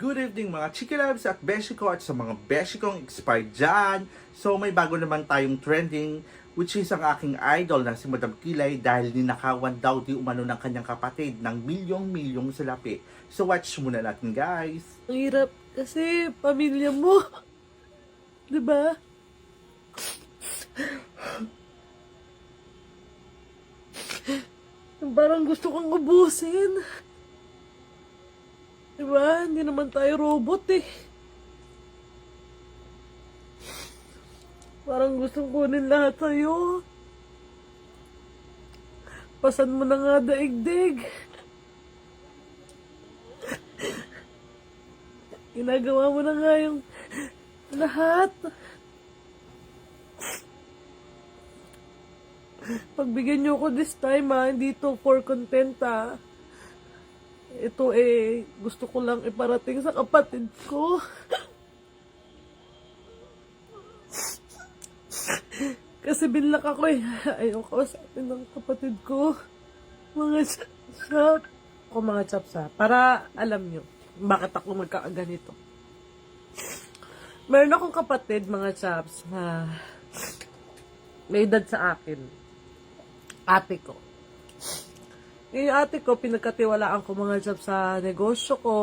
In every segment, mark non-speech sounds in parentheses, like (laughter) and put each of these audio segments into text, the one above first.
Good evening mga Chiki Loves at Beshi ko at sa mga Beshi kong expired dyan. So may bago naman tayong trending which is ang aking idol na si Madam Kilay dahil ninakawan daw di umano ng kanyang kapatid ng milyong-milyong salapi. So watch muna natin guys. Ang hirap kasi pamilya mo. (laughs) ba? Parang gusto kang ubusin. 'Di ba? Hindi naman tayo robot eh. Parang gustong kunin lahat sa'yo. Pasan mo na nga daigdig. Ginagawa mo na nga yung lahat. Pagbigyan niyo ko this time ha, hindi to for content ha. Ito eh, gusto ko lang iparating sa kapatid ko. Kasi binlak ako eh. Ayoko sa atin ng kapatid ko. Mga chap. Ako mga chaps ha. Para alam nyo, bakit ako magkakaganito. Meron akong kapatid, mga chaps, na may edad sa akin. Ate ko. Yung ate ko, pinagkatiwalaan ko mga chaps sa negosyo ko,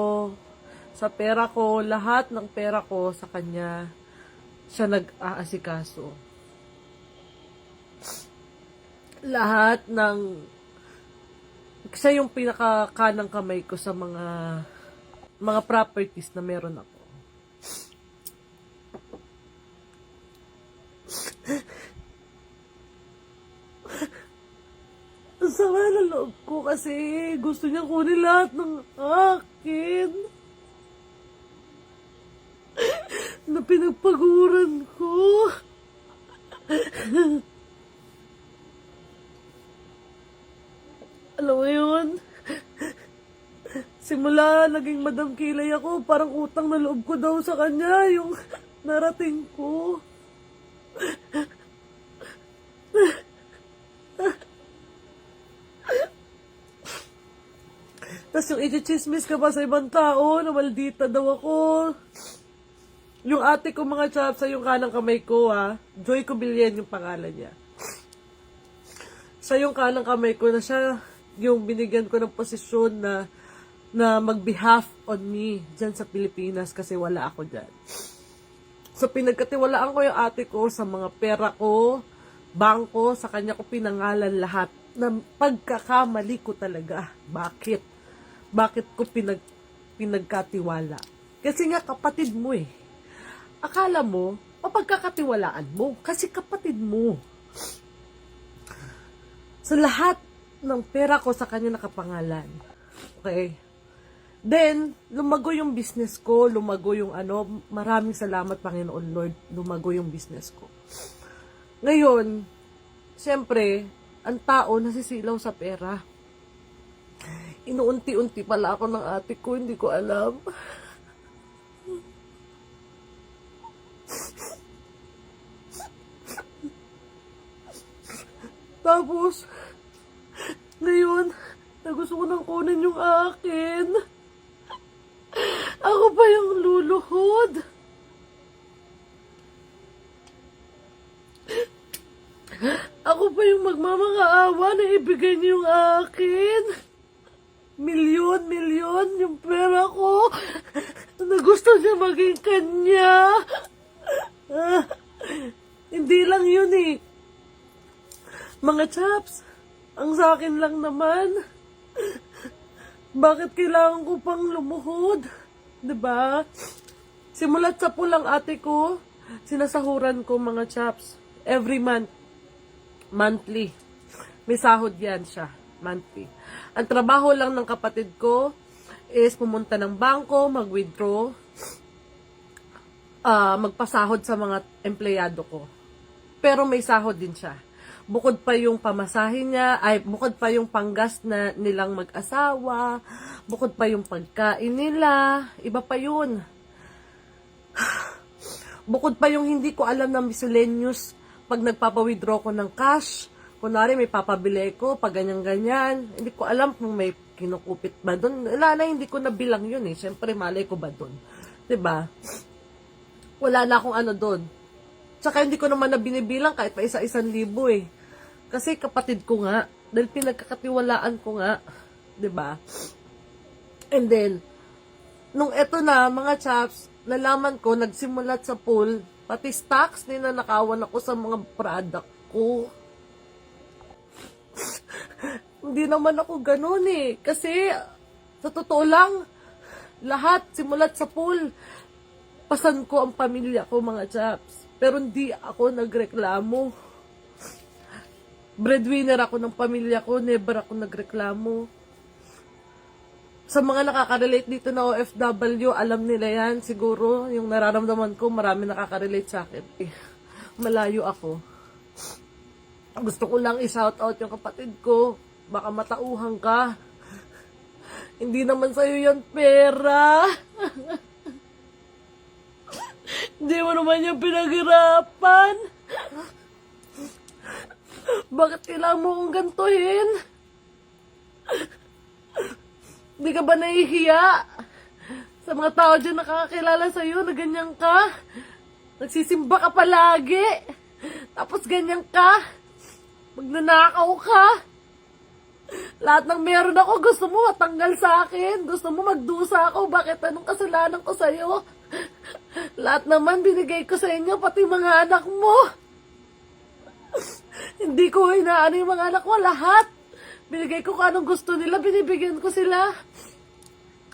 sa pera ko, lahat ng pera ko sa kanya, siya nag-aasikaso lahat ng siya yung pinakakanang kamay ko sa mga mga properties na meron ako. Ang loob ko kasi gusto niya kunin lahat ng akin. (laughs) na pinagpaguran ko. (laughs) Alam mo yun? Simula naging Madam Kilay ako, parang utang na loob ko daw sa kanya yung (laughs) narating ko. Tapos yung i-chismis ka pa sa ibang tao na maldita daw ako. Yung ate ko mga chaps sa yung kanang kamay ko ha. Joy Cobillan yung pangalan niya. Sa yung kanang kamay ko na siya yung binigyan ko ng posisyon na na mag-behalf on me dyan sa Pilipinas kasi wala ako dyan. So, pinagkatiwalaan ko yung ate ko sa mga pera ko, bangko, sa kanya ko pinangalan lahat na pagkakamali ko talaga. Bakit? Bakit ko pinag, pinagkatiwala? Kasi nga kapatid mo eh. Akala mo, mapagkakatiwalaan mo kasi kapatid mo. Sa lahat ng pera ko sa kanya nakapangalan. Okay? Then, lumago yung business ko, lumago yung ano, maraming salamat Panginoon Lord, lumago yung business ko. Ngayon, siyempre, ang tao nasisilaw sa pera. Inuunti-unti pala ako ng ate ko, hindi ko alam. Tapos, ngayon, na gusto ko nang kunin yung akin. Ako pa yung luluhod. Ako pa yung magmamakaawa na ibigay niyo yung akin. Milyon, milyon yung pera ko na gusto niya maging kanya. Ah, hindi lang yun eh. Mga chaps, ang sa akin lang naman. Bakit kailangan ko pang lumuhod? ba? Simulat sa pulang ate ko, sinasahuran ko mga chaps. Every month. Monthly. May sahod yan siya. Monthly. Ang trabaho lang ng kapatid ko is pumunta ng bangko, mag-withdraw, ah magpasahod sa mga empleyado ko. Pero may sahod din siya bukod pa yung pamasahin niya, ay bukod pa yung panggas na nilang mag-asawa, bukod pa yung pagkain nila, iba pa yun. (sighs) Bukod pa yung hindi ko alam ng miscellaneous pag nagpapa-withdraw ko ng cash, kunwari may papabili ko, pag ganyan-ganyan, hindi ko alam kung may kinukupit ba doon? Wala na, hindi ko nabilang yun eh. Siyempre, malay ko ba doon? ba? Wala na akong ano doon. Tsaka hindi ko naman na binibilang kahit pa isa-isang libo eh. Kasi kapatid ko nga, dahil pinagkakatiwalaan ko nga, ba? And then, nung eto na, mga chaps, nalaman ko, nagsimulat sa pool, pati stocks, ninanakawan ako sa mga product ko. Hindi naman ako ganun eh. Kasi, sa totoo lang, lahat, simulat sa pool, pasan ko ang pamilya ko, mga chaps. Pero hindi ako nagreklamo. Breadwinner ako ng pamilya ko, never ako nagreklamo. Sa mga nakaka-relate dito na OFW, alam nila yan. Siguro, yung nararamdaman ko, marami nakaka-relate sa akin. Eh, malayo ako. Gusto ko lang i-shout out yung kapatid ko. Baka matauhan ka. Hindi naman sa'yo yan pera. Hindi mo naman yung pinaghirapan. Bakit kailangan mo kong gantuhin? Hindi ka ba nahihiya? Sa mga tao dyan nakakakilala sa'yo na ganyan ka? Nagsisimba ka palagi. Tapos ganyan ka. Magnanakaw ka. Lahat ng meron ako, gusto mo matanggal sa akin. Gusto mo magdusa ako. Bakit anong kasalanan ko sa'yo? Lahat naman binigay ko sa inyo, pati mga anak mo. Hindi ko inaano yung mga anak ko, lahat. Binigay ko kung anong gusto nila, binibigyan ko sila.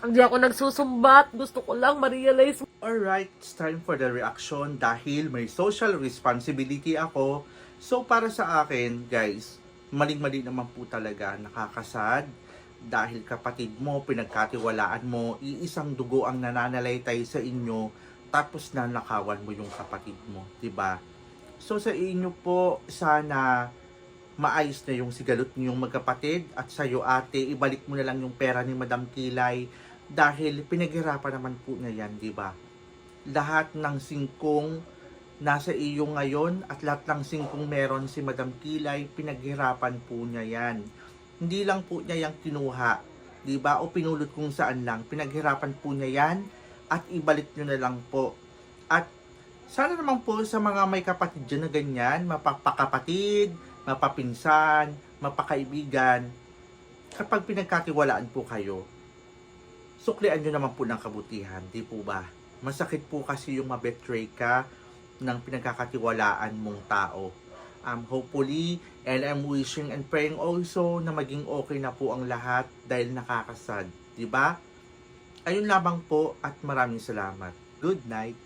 Hindi ako nagsusumbat. Gusto ko lang ma-realize Alright, it's time for the reaction dahil may social responsibility ako. So para sa akin, guys, maling-mali naman po talaga nakakasad dahil kapatid mo, pinagkatiwalaan mo, iisang dugo ang nananalaytay sa inyo, tapos nanakawan mo yung kapatid mo, 'di ba? So sa inyo po, sana maayos na yung sigalot niyong magkapatid at sa iyo ate, ibalik mo na lang yung pera ni Madam Kilay dahil pinaghirapan naman po niya yan, di ba? Lahat ng singkong nasa iyo ngayon at lahat ng singkong meron si Madam Kilay, pinaghirapan po niya yan. Hindi lang po niya yung kinuha, di ba? O pinulot kung saan lang. Pinaghirapan po niya yan at ibalik niyo na lang po. At sana naman po sa mga may kapatid dyan na ganyan, mapapakapatid, mapapinsan, mapakaibigan, kapag pinagkatiwalaan po kayo, suklian nyo naman po ng kabutihan, di po ba? Masakit po kasi yung mabetray ka ng pinagkakatiwalaan mong tao. Um, hopefully, and I'm wishing and praying also na maging okay na po ang lahat dahil nakakasad. Ba? Ayun lamang po at maraming salamat. Good night.